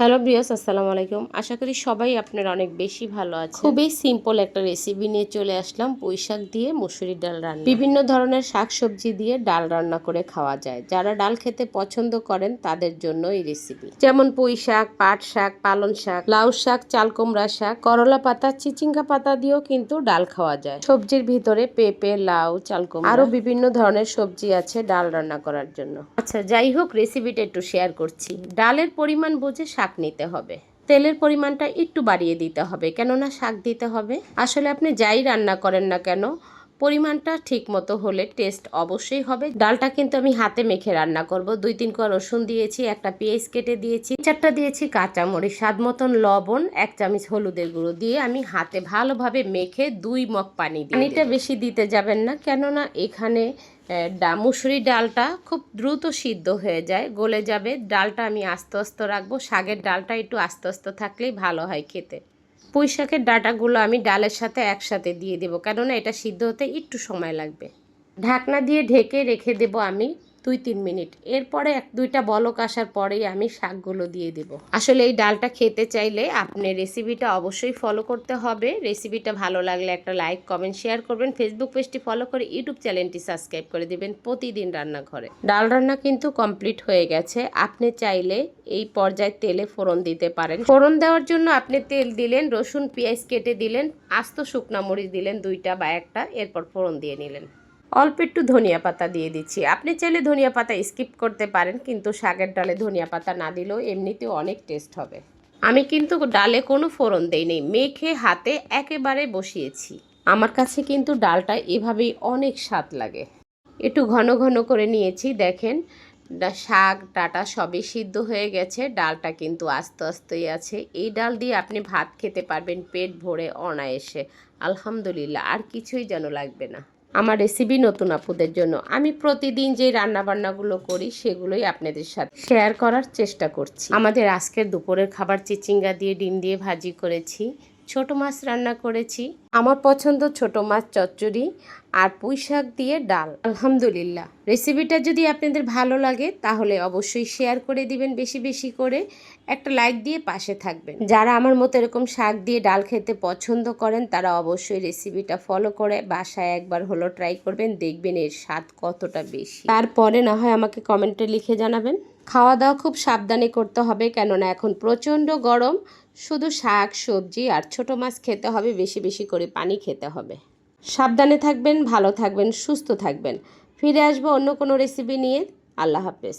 Hello বিয়স আসসালামু আলাইকুম। আশা করি সবাই আপনারা অনেক বেশি ভালো আছে খুবই সিম্পল একটা রেসিপি নিয়ে চলে আসলাম। পুঁই শাক দিয়ে মুসুরির ডাল রান্না। বিভিন্ন ধরনের শাক সবজি দিয়ে ডাল রান্না করে খাওয়া যায়। যারা ডাল খেতে পছন্দ করেন, তাদের জন্য এই রেসিপি যেমন পুঁই শাক, পাট শাক পালন শাক, লাউ শাক, চালকুমড়া শাক, করলা পাতা, চিচিঙ্গা পাতা দিয়েও কিন্তু ডাল খাওয়া যায়। সবজির ভিতরে পেঁপে, লাউ, চালকুমড়া আরও বিভিন্ন ধরনের সবজি আছে ডাল রান্না করার জন্য। আচ্ছা যাই হোক রেসিপিটা একটু শেয়ার করছি। ডালের পরিমাণ বুঝে শাক নিতে হবে। তেলের পরিমাণটা একটু বাড়িয়ে দিতে হবে। কেননা শাক দিতে হবে। আসলে আপনি যাই রান্না করেন না কেন পরিমাণটা ঠিক মতো হলে টেস্ট অবশ্যই হবে। ডালটা কিন্তু আমি হাতে মেখে রান্না করব। দুই তিন কোয়া রসুন দিয়েছি একটা পেঁয়াজ কেটে দিয়েছি চারটা দিয়েছি কাঁচামরিচ স্বাদ মতন লবণ এক চামচ হলুদের গুঁড়ো দিয়ে আমি হাতে ভালোভাবে মেখে দুই মগ পানি দিই পানিটা বেশি দিতে যাবেন না কেননা এখানে ডা মুসুরি ডালটা খুব দ্রুত সিদ্ধ হয়ে যায় গলে যাবে। ডালটা আমি আস্তে আস্তে রাখব। শাকের ডালটা একটু আস্তে আস্তে থাকলেই ভালো হয় খেতে। পুঁই শাকের ডাটাগুলো আমি ডালের সাথে একসাথে দিয়ে দেবো। কেননা এটা সিদ্ধ হতে একটু সময় লাগবে। ঢাকনা দিয়ে ঢেকে রেখে দেব আমি দুই তিন মিনিট। এরপরে এক, দুইটা বলক আসার পরেই আমি শাকগুলো দিয়ে দেব। আসলে এই ডালটা খেতে চাইলে আপনি রেসিপিটা অবশ্যই ফলো করতে হবে। রেসিপিটা ভালো লাগলে একটা লাইক, কমেন্ট, শেয়ার করবেন। ফেসবুক পেজটি ফলো করে ইউটিউব চ্যানেলটি সাবস্ক্রাইব করে দেবেন প্রতিদিন রান্নাঘরে। ডাল রান্না কিন্তু কমপ্লিট হয়ে গেছে। আপনি চাইলে এই পর্যায়ে তেলে ফোড়ন দিতে পারেন। ফোড়ন দেওয়ার জন্য আপনি তেল দিলেন, রসুন, পেঁয়াজ কেটে দিলেন, আস্ত শুকনা মরিচ দিলেন দুইটা বা একটা, এরপর ফোড়ন দিয়ে নিলেন। অল্প একটু ধনিয়া পাতা দিয়ে দিচ্ছি। আপনি চাইলে ধনিয়া পাতা স্কিপ করতে পারেন, কিন্তু শাকের ডালে ধনিয়া পাতা না দিলেও এমনিতেও অনেক টেস্ট হবে। আমি কিন্তু ডালে কোনো ফোড়ন দেইনি, মেখে হাতে একেবারে বসিয়েছি। আমার কাছে কিন্তু ডালটা এভাবেই অনেক স্বাদ লাগে। একটু ঘন ঘন করে নিয়েছি, দেখেন। শাক, ডাটা সবই সিদ্ধ হয়ে গেছে, ডালটা কিন্তু আস্তে আস্তেই আছে। এই ডাল দিয়ে আপনি ভাত খেতে পারবেন, পেট ভরে অনায়াসে। আলহামদুলিল্লাহ, আর কিছুই যেন লাগবে না। আমার রেসিপি নতুন আপুদের জন্য। আমি প্রতিদিন যে রান্নাবান্নাগুলো করি, সেগুলোই আপনাদের সাথে শেয়ার করার চেষ্টা করছি। আমাদের আজকের দুপুরের খাবার চিচিঙ্গা দিয়ে, ডিম দিয়ে ভাজি করেছি। ছোট মাছ রান্না করেছি। আমার পছন্দ ছোট মাছ চচ্চড়ি আর পুঁই শাক দিয়ে ডাল। আলহামদুলিল্লাহ। রেসিপিটা যদি আপনাদের ভালো লাগে, তাহলে অবশ্যই শেয়ার করে দিবেন বেশি বেশি করে। একটা লাইক দিয়ে পাশে থাকবেন। যারা আমার মতো এরকম শাক দিয়ে ডাল খেতে পছন্দ করেন, তারা অবশ্যই রেসিপিটা ফলো করে বাসায় একবার হলো ট্রাই করবেন, দেখবেন এর স্বাদ কতটা বেশি। তারপরে না হয় আমাকে কমেন্টে লিখে জানাবেন। খাওয়া দাওয়া খুব সাবধানে করতে হবে, কেননা এখন প্রচণ্ড গরম। শুধু শাক, সবজি আর ছোট মাছ খেতে হবে বেশি বেশি করে পানি খেতে হবে। সাবধানে থাকবেন, ভালো থাকবেন, সুস্থ থাকবেন। ফিরে আসব অন্য কোনো রেসিপি নিয়ে। আল্লাহ হাফেজ।